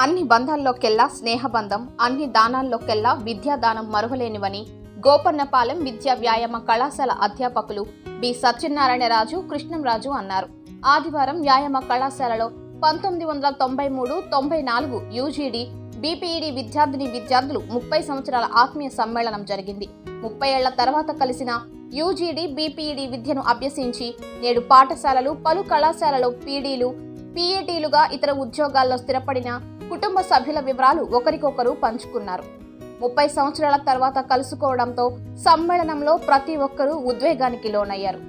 అన్ని బంధాల్లోకెల్లా స్నేహబంధం అన్ని దానాల్లోకెల్లా విద్యాదానం మరువలేనివని గోపన్నపాలెం విద్యా వ్యాయామ కళాశాల అధ్యాపకులు బి. సత్యనారాయణరాజు కృష్ణంరాజు అన్నారు. ఆదివారం వ్యాయామ కళాశాలలో పంతొమ్మిది వందల తొంభై మూడు తొంభై నాలుగు యూజీడీ బీపీఈడి విద్యార్థిని విద్యార్థులు ముప్పై సంవత్సరాల ఆత్మీయ సమ్మేళనం జరిగింది. ముప్పై ఏళ్ళ తర్వాత కలిసిన యూజీడీ బీపీఈడి విద్యను అభ్యసించి నేడు పాఠశాలలు పలు కళాశాలలో పీడీలు పీఏటీలుగా ఇతర ఉద్యోగాల్లో స్థిరపడిన కుటుంబ సభ్యుల వివరాలు ఒకరికొకరు పంచుకున్నారు. ముప్పై సంవత్సరాల తర్వాత కలుసుకోవడంతో సమ్మేళనంలో ప్రతి ఒక్కరూ ఉద్వేగానికి లోనయ్యారు.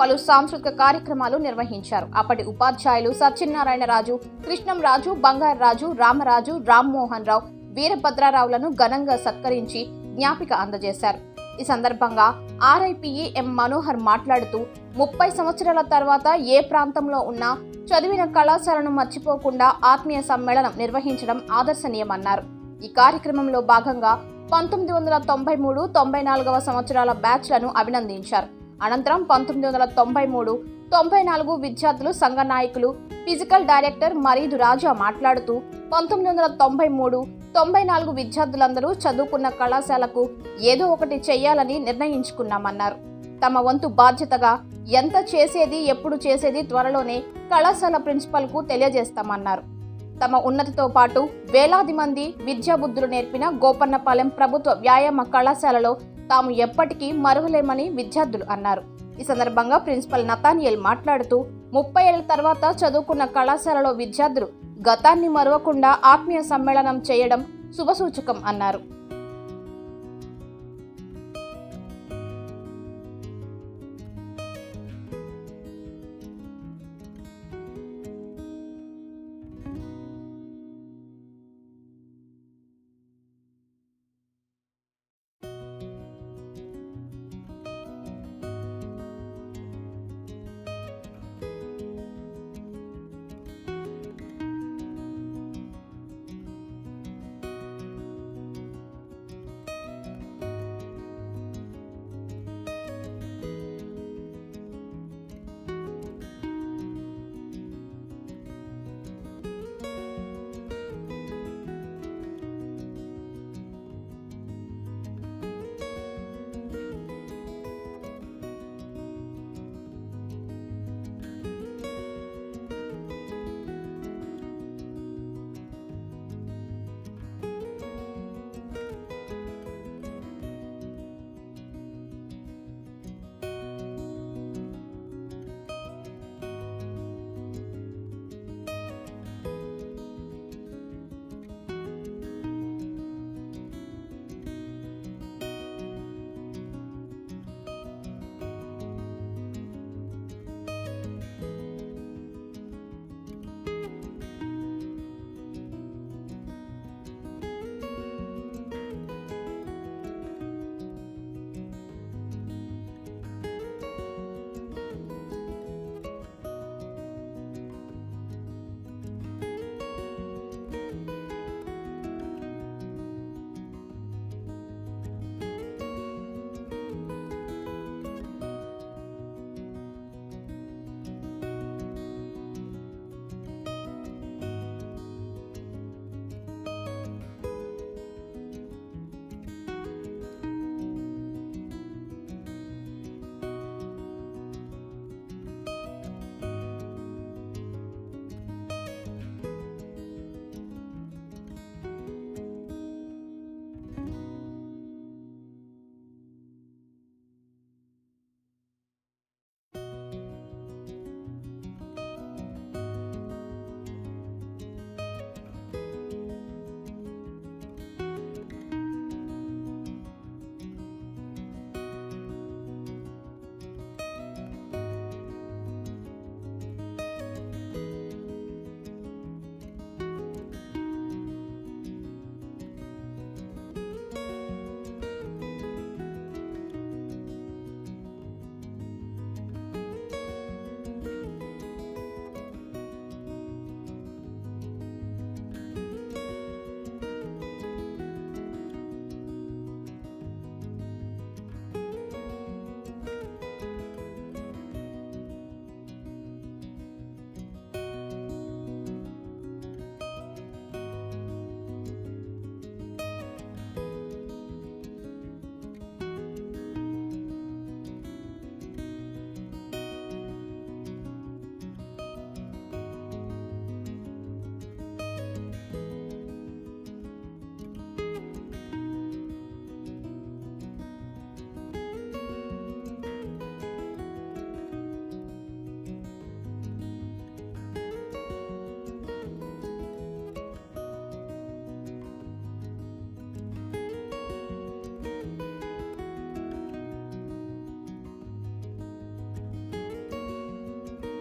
పలు సాంస్కృతిక కార్యక్రమాలు నిర్వహించారు. అప్పటి ఉపాధ్యాయులు సత్యనారాయణరాజు కృష్ణంరాజు బంగారరాజు రామరాజు రామ్మోహన్ రావు వీరభద్రారావులను ఘనంగా సత్కరించి జ్ఞాపిక అందజేశారు. ఈ సందర్భంగా ఆర్ఐపిఈ ఎం మనోహర్ మాట్లాడుతూ ముప్పై సంవత్సరాల తర్వాత ఏ ప్రాంతంలో ఉన్నా చదివిన కళాశాలను మర్చిపోకుండా ఆత్మీయ సమ్మేళనం నిర్వహించడం ఆదర్శనీయమన్నారు. ఈ కార్యక్రమంలో భాగంగా పంతొమ్మిది వందల తొంభై మూడు తొంభై నాలుగవ సంవత్సరాల బ్యాచ్లను అభినందించారు. అనంతరం పంతొమ్మిది వందల తొంభై మూడు తొంభై నాలుగు విద్యార్థులు సంఘ నాయకులు ఫిజికల్ డైరెక్టర్ మరీదు రాజా మాట్లాడుతూ పంతొమ్మిది వందల తొంభై మూడు తొంభై నాలుగు విద్యార్థులందరూ చదువుకున్న కళాశాలకు ఏదో ఒకటి చేయాలని నిర్ణయించుకున్నామన్నారు. తమ వంతు బాధ్యతగా ఎంత చేసేది ఎప్పుడు చేసేది త్వరలోనే కళాశాల ప్రిన్సిపల్కు తెలియజేస్తామన్నారు. తమ ఉన్నతితో పాటు వేలాది మంది విద్యాబుద్ధులు నేర్పిన గోపన్నపాలెం ప్రభుత్వ వ్యాయామ కళాశాలలో తాము ఎప్పటికీ మరువలేమని విద్యార్థులు అన్నారు. ఈ సందర్భంగా ప్రిన్సిపల్ నతానియల్ మాట్లాడుతూ ముప్పై ఏళ్ళ తర్వాత చదువుకున్న కళాశాలలో విద్యార్థులు గతాన్ని మరవకుండా ఆత్మీయ సమ్మేళనం చేయడం శుభసూచకం అన్నారు.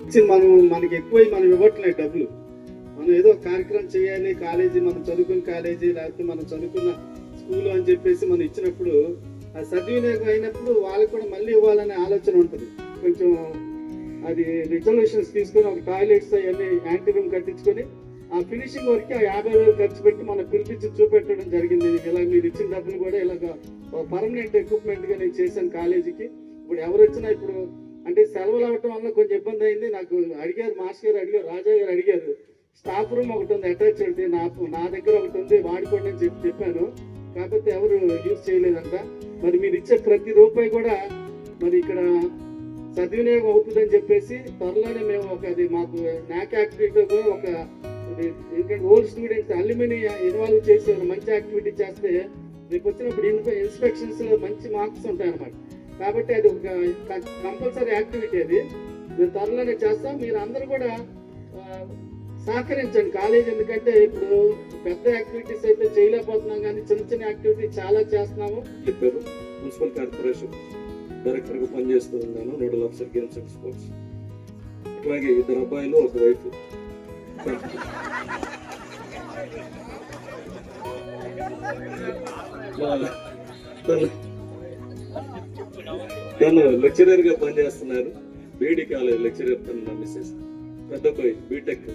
ఇచ్చి మనం మనకి ఎక్కువ మనం ఇవ్వట్లేదు డబ్బులు. మనం ఏదో కార్యక్రమం చేయాలి కాలేజీ మనం చదువుకున్న కాలేజీ లేకపోతే మనం చదువుకున్న స్కూల్ అని చెప్పేసి మనం ఇచ్చినప్పుడు ఆ సద్వినియోగం అయినప్పుడు వాళ్ళకి కూడా మళ్ళీ ఇవ్వాలనే ఆలోచన ఉంటుంది. కొంచెం అది రిజర్వేషన్స్ తీసుకొని ఒక టాయిలెట్స్ అవన్నీ యాంటీ రూమ్ కట్టించుకొని ఆ ఫినిషింగ్ వరకు ఆ యాభై వేలు ఖర్చు పెట్టి మనం పిలిపించి చూపెట్టడం జరిగింది. ఇలా మీరు ఇచ్చిన డబ్బులు కూడా ఇలాగ పర్మనెంట్ ఎక్విప్మెంట్గా నేను చేశాను కాలేజీకి. ఇప్పుడు ఎవరు వచ్చినా ఇప్పుడు అంటే సెలవులు అవ్వటం వల్ల కొంచెం ఇబ్బంది అయింది. నాకు అడిగారు మాస్టర్ గారు అడిగారు రాజా గారు అడిగారు. స్టాఫ్ రూమ్ ఒకటి ఉంది అటాచ్ ఉంది నా నా దగ్గర ఒకటి ఉంది వాడుకోండి అని చెప్పి చెప్పాను కాకపోతే ఎవరు యూజ్ చేయలేదంట. మరి మీరు ఇచ్చే ప్రతి రూపాయి కూడా మరి ఇక్కడ సద్వినియోగం అవుతుందని చెప్పేసి త్వరలోనే మేము ఒక అది మాకు నాక్ యాక్టివిటీ కూడా ఒక ఎందుకంటే ఓల్డ్ స్టూడెంట్స్ అల్యూమిని ఇన్వాల్వ్ చేసి మంచి యాక్టివిటీ చేస్తే రేపు వచ్చినప్పుడు ఇన్స్పెక్షన్స్ మంచి మార్క్స్ ఉంటాయి అన్నమాట కాబట్టి అది ఒక కంపల్సరీ యాక్టివిటీ అది. మేము త్వరలోనే చేస్తాం. మీరు అందరూ కూడా ఆ, సహకరించండి కాలేజ్ ఎందుకంటే ఇప్పుడు పెద్ద యాక్టివిటీస్ అయితే చేయలేకపోతున్నాం కానీ చిన్న చిన్న యాక్టివిటీ చాలా చేస్తున్నాము. చెప్పారు. మున్సిపల్ కార్పొరేషన్ డైరెక్టర్గా పనిచేస్తూ ఉన్నాను nodal officer games and sports. అట్లాగే ఇద్దరు అబ్బాయిలు ఒక వైఫ్. తను లెక్చరర్గా పనిచేస్తున్నారు. బీడీ కాలేజ్ లెక్చరర్ తను నా మిస్సెస్ పెద్ద అబ్బాయి బీటెక్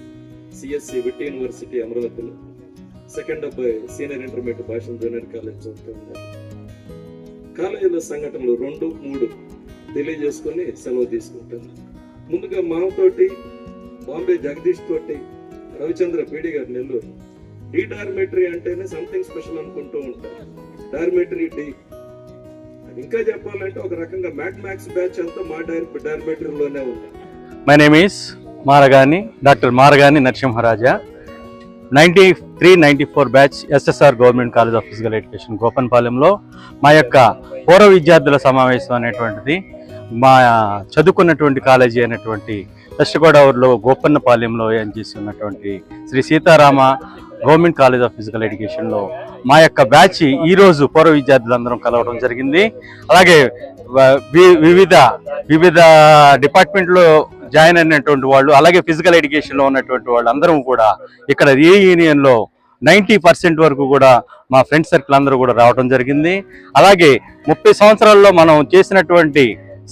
సిఎస్సి విట్టి యూనివర్సిటీ అమరావతిలో. సెకండ్ అబ్బాయి సీనియర్ ఇంటర్మీడియట్ భాష జూనియర్ కాలేజ్ చదువుతున్నారు కాలేజీల సంఘటనలు రెండు మూడు తెలియజేసుకొని సెలవు తీసుకుంటాను ముందుగా మామతోటి బాంబే జగదీష్ తోటి రవిచంద్ర పీడి గారు నెల్లూరు. డి డార్మెటరీ అంటేనే సంథింగ్ స్పెషల్ అనుకుంటూ ఉంటారు. డార్మెటరీ డి ఇంకా చెప్పాలంటే ఒక రకంగా మ్యాట్ మ్యాక్స్ బ్యాచ్ అంతా మా డైర్ ఉంది. My name is Maragani doctor Maragani Narasimharaja ninety three ninety four batch SSR government college of physical education గోపన్పాలెంలో మా యొక్క పూర్వ విద్యార్థుల సమావేశం అనేటువంటిది మా చదువుకున్నటువంటి కాలేజీ అయినటువంటి వెస్ట్ గోదావరిలో గోపన్నపాలెంలో ఏం చేసి ఉన్నటువంటి Shri Seetharama government college of physical ఎడ్యుకేషన్లో మా యొక్క బ్యాచ్ ఈరోజు పూర్వ విద్యార్థులందరం కలవడం జరిగింది. అలాగే వివిధ వివిధ డిపార్ట్మెంట్లో జాయిన్ అయినటువంటి వాళ్ళు అలాగే ఫిజికల్ ఎడ్యుకేషన్లో ఉన్నటువంటి వాళ్ళు అందరం కూడా ఇక్కడ రీయూనియన్లో నైంటీ పర్సెంట్ వరకు కూడా మా ఫ్రెండ్ సర్కిల్ అందరూ కూడా రావడం జరిగింది. అలాగే ముప్పై సంవత్సరాల్లో మనం చేసినటువంటి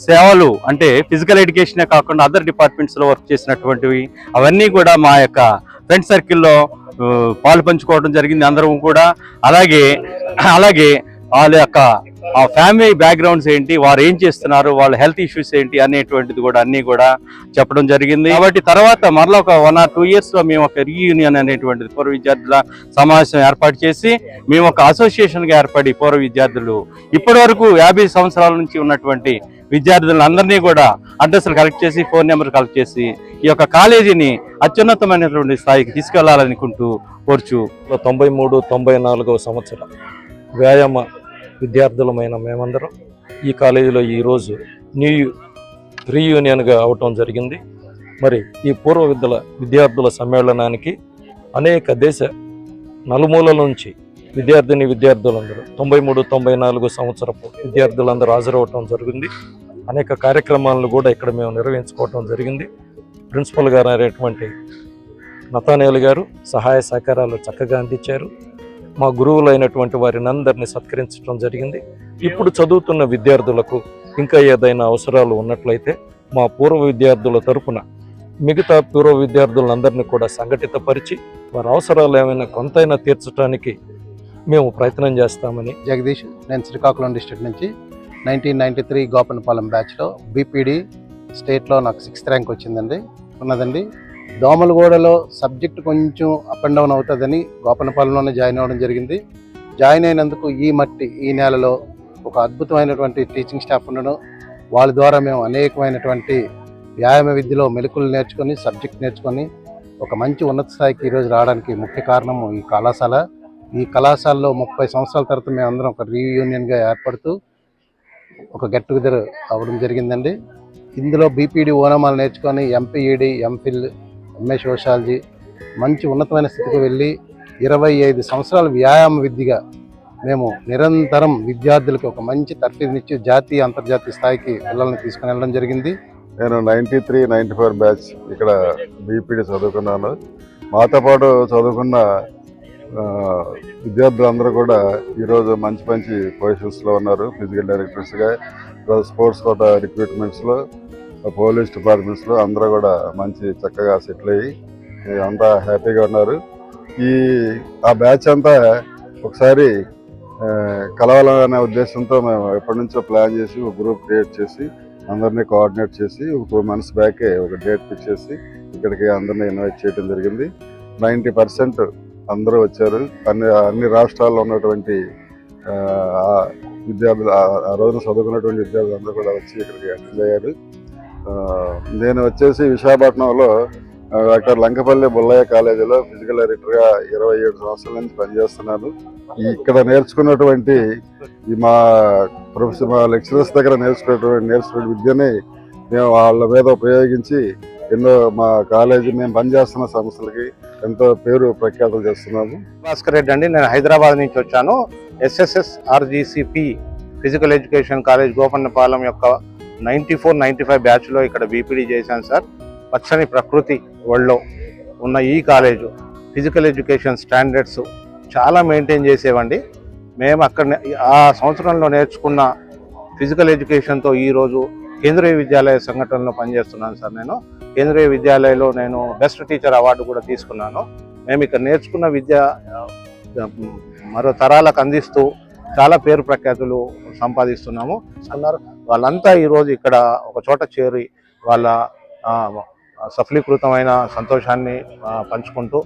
సేవలు అంటే ఫిజికల్ ఎడ్యుకేషనే కాకుండా అదర్ డిపార్ట్మెంట్స్లో వర్క్ చేసినటువంటివి అవన్నీ కూడా మా యొక్క ఫ్రెండ్ సర్కిల్లో పాలు పంచుకోవడం జరిగింది అందరం కూడా. అలాగే అలాగే వాళ్ళ యొక్క ఆ ఫ్యామిలీ బ్యాక్గ్రౌండ్స్ ఏంటి వారు ఏం చేస్తున్నారు వాళ్ళ హెల్త్ ఇష్యూస్ ఏంటి అనేటువంటిది కూడా అన్నీ కూడా చెప్పడం జరిగింది. కాబట్టి తర్వాత మరలా ఒక వన్ ఆర్ టూ ఇయర్స్లో మేము ఒక రీయూనియన్ అనేటువంటిది పూర్వ విద్యార్థుల సమావేశం ఏర్పాటు చేసి మేము ఒక అసోసియేషన్గా ఏర్పడి పూర్వ విద్యార్థులు ఇప్పటి వరకు యాభై సంవత్సరాల నుంచి ఉన్నటువంటి విద్యార్థులందరినీ కూడా అడ్రస్లు కలెక్ట్ చేసి ఫోన్ నెంబర్ కలెక్ట్ చేసి ఈ యొక్క కాలేజీని అత్యున్నతమైనటువంటి స్థాయికి తీసుకెళ్ళాలనుకుంటూ కోర్చు. తొంభై మూడు తొంభై నాలుగవ సంవత్సరం వ్యాయామ విద్యార్థులమైన మేమందరం ఈ కాలేజీలో ఈరోజు న్యూ రీయూనియన్గా అవటం జరిగింది. మరి ఈ పూర్వ విద్యల విద్యార్థుల సమ్మేళనానికి అనేక దేశ నలుమూలల నుంచి విద్యార్థిని విద్యార్థులందరూ తొంభై మూడు తొంభై నాలుగు సంవత్సరపు విద్యార్థులందరూ హాజరవటం జరిగింది. అనేక కార్యక్రమాలను కూడా ఇక్కడ మేము నిర్వహించుకోవటం జరిగింది. ప్రిన్సిపల్ గారు అనేటువంటి నతానేలు గారు సహాయ సహకారాలు చక్కగా అందించారు. మా గురువులైనటువంటి వారిని అందరినీ సత్కరించడం జరిగింది. ఇప్పుడు చదువుతున్న విద్యార్థులకు ఇంకా ఏదైనా అవసరాలు ఉన్నట్లయితే మా పూర్వ విద్యార్థుల తరపున మిగతా పూర్వ విద్యార్థులందరినీ కూడా సంఘటితపరిచి వారి అవసరాలు ఏమైనా కొంతైనా తీర్చడానికి మేము ప్రయత్నం చేస్తామని జగదీష్ నేను శ్రీకాకుళం డిస్టిక్ నుంచి నైన్టీన్ నైంటీ త్రీ గోపనపాలెం బ్యాచ్లో బీపీడీ స్టేట్లో నాకు సిక్స్త్ ర్యాంక్ వచ్చిందండి. ఉన్నదండి. దోమలగూడలో సబ్జెక్ట్ కొంచెం అప్ అండ్ డౌన్ అవుతుందని గోపనపాలెంలోనే జాయిన్ అవ్వడం జరిగింది. జాయిన్ అయినందుకు ఈ మట్టి ఈ నెలలో ఒక అద్భుతమైనటువంటి టీచింగ్ స్టాఫ్ ఉండడం వాళ్ళ ద్వారా మేము అనేకమైనటువంటి వ్యాయామ విద్యలో మెలకులు నేర్చుకొని సబ్జెక్ట్ నేర్చుకొని ఒక మంచి ఉన్నత స్థాయికి ఈరోజు రావడానికి ముఖ్య కారణం ఈ కళాశాల. ఈ కళాశాలలో ముప్పై సంవత్సరాల తర్వాత మేము అందరం ఒక రీయూనియన్గా ఏర్పడుతూ ఒక గెట్ టుగెదర్ అవ్వడం జరిగిందండి. ఇందులో బీపీడీ ఓనమాలు నేర్చుకొని ఎంపీఈడి ఎంఫిల్ ఎంఏ సోషాలజీ మంచి ఉన్నతమైన స్థితికి వెళ్ళి ఇరవై ఐదు సంవత్సరాల వ్యాయామ విద్యగా మేము నిరంతరం విద్యార్థులకు ఒక మంచి తర్ఫీదునిచ్చి జాతీయ అంతర్జాతీయ స్థాయికి పిల్లల్ని తీసుకుని వెళ్ళడం జరిగింది. నేను ninety three ninety four batch ఇక్కడ బీపీడీ చదువుకున్నాను. మాతో పాటు చదువుకున్న విద్యార్థులందరూ కూడా ఈరోజు మంచి మంచి పొజిషన్స్లో ఉన్నారు. ఫిజికల్ డైరెక్టర్స్గా స్పోర్ట్స్ కోట రిక్రూట్మెంట్స్లో పోలీస్ డిపార్ట్మెంట్స్లో అందరూ కూడా మంచి చక్కగా సెటిల్ అయ్యి అంతా హ్యాపీగా ఉన్నారు. ఈ ఆ బ్యాచ్ అంతా ఒకసారి కలవాలనే ఉద్దేశంతో మేము ఎప్పటి నుంచో ప్లాన్ చేసి ఒక గ్రూప్ క్రియేట్ చేసి అందరినీ కోఆర్డినేట్ చేసి ఒక టూ మంత్స్ బ్యాకే ఒక డేట్ ఫిక్స్ చేసి ఇక్కడికి అందరినీ ఇన్వైట్ చేయడం జరిగింది. నైంటీ పర్సెంట్ అందరూ వచ్చారు. అన్ని అన్ని రాష్ట్రాల్లో ఉన్నటువంటి విద్యార్థులు ఆ- రోజున చదువుకున్నటువంటి విద్యార్థులు అందరూ కూడా వచ్చి ఇక్కడికి అటెండ్ అయ్యారు. నేను వచ్చేసి విశాఖపట్నంలో డాక్టర్ లంకపల్లి బుల్లయ్య కాలేజీలో ఫిజికల్ ఎడిటర్గా ఇరవై ఏడు సంవత్సరాల నుంచి పనిచేస్తున్నాను. ఇక్కడ నేర్చుకున్నటువంటి ఈ మా ప్రొఫెసర్ మా లెక్చరర్స్ దగ్గర నేర్చుకున్నటువంటి నేర్చుకున్న విద్యని మేము వాళ్ళ మీద ఉపయోగించి ఎన్నో మా కాలేజీ మేము పనిచేస్తున్న సంస్థలకి ఎంతో పేరు ప్రఖ్యాతులు చేస్తున్నాము. భాస్కర్ రెడ్డి అండి నేను హైదరాబాద్ నుంచి వచ్చాను. SSS RGCP physical education college Gopannapalem యొక్క నైంటీ ఫోర్ నైంటీ ఫైవ్ బ్యాచ్లో ఇక్కడ బీపీడీ చేశాను సార్. పచ్చని ప్రకృతి వరల్డ్లో ఉన్న ఈ కాలేజు ఫిజికల్ ఎడ్యుకేషన్ స్టాండర్డ్స్ చాలా మెయింటైన్ చేసేవండి. మేము అక్కడ ఆ సంవత్సరంలో నేర్చుకున్న ఫిజికల్ ఎడ్యుకేషన్తో ఈరోజు కేంద్రీయ విద్యాలయ సంఘటనలో పనిచేస్తున్నాను సార్ నేను. కేంద్రీయ విద్యాలయంలో నేను బెస్ట్ టీచర్ అవార్డు కూడా తీసుకున్నాను. మేము ఇక్కడ నేర్చుకున్న విద్య మరో తరాలకు అందిస్తూ చాలా పేరు ప్రఖ్యాతులు సంపాదిస్తున్నాము. అన్నారు వాళ్ళంతా ఈరోజు ఇక్కడ ఒక చోట చేరి వాళ్ళ సఫలీకృతమైన సంతోషాన్ని పంచుకుంటూ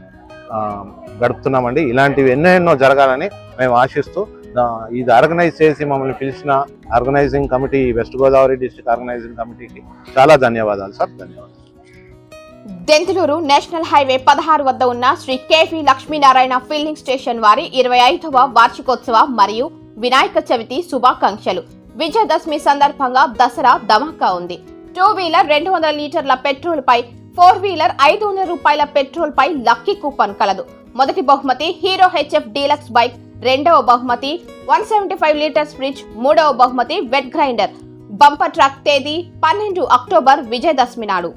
గడుపుతున్నామండి. ఇలాంటివి ఎన్నో ఎన్నో జరగాలని మేము ఆశిస్తూ ఇది ఆర్గనైజ్ చేసి మమ్మల్ని పిలిచిన organising committee west Godavari district organising కమిటీకి చాలా ధన్యవాదాలు సార్. ధన్యవాదాలు. దెంతులూరు నేషనల్ హైవే పదహారు వద్ద ఉన్న శ్రీ కేఫీ లక్ష్మీనారాయణ ఫీల్డింగ్ స్టేషన్ వారి ఇరవై ఐదవ వార్షికోత్సవ మరియు వినాయక చవితి శుభాకాంక్షలు. విజయదశమి సందర్భంగా దసరా ధమాకా ఉంది. టూ వీలర్ రెండు వందల లీటర్ల పెట్రోల్ పై ఫోర్ వీలర్ ఐదు వందల రూపాయల పెట్రోల్ పై లక్కీ కూపన్ కలదు. మొదటి బహుమతి హీరో హెచ్ఎఫ్ డీలక్స్ బైక్ రెండవ బహుమతి one seventy five litres fridge మూడవ బహుమతి వెట్ గ్రైండర్. బంపర్ ట్రక్ తేదీ పన్నెండు అక్టోబర్ విజయదశమి నాడు.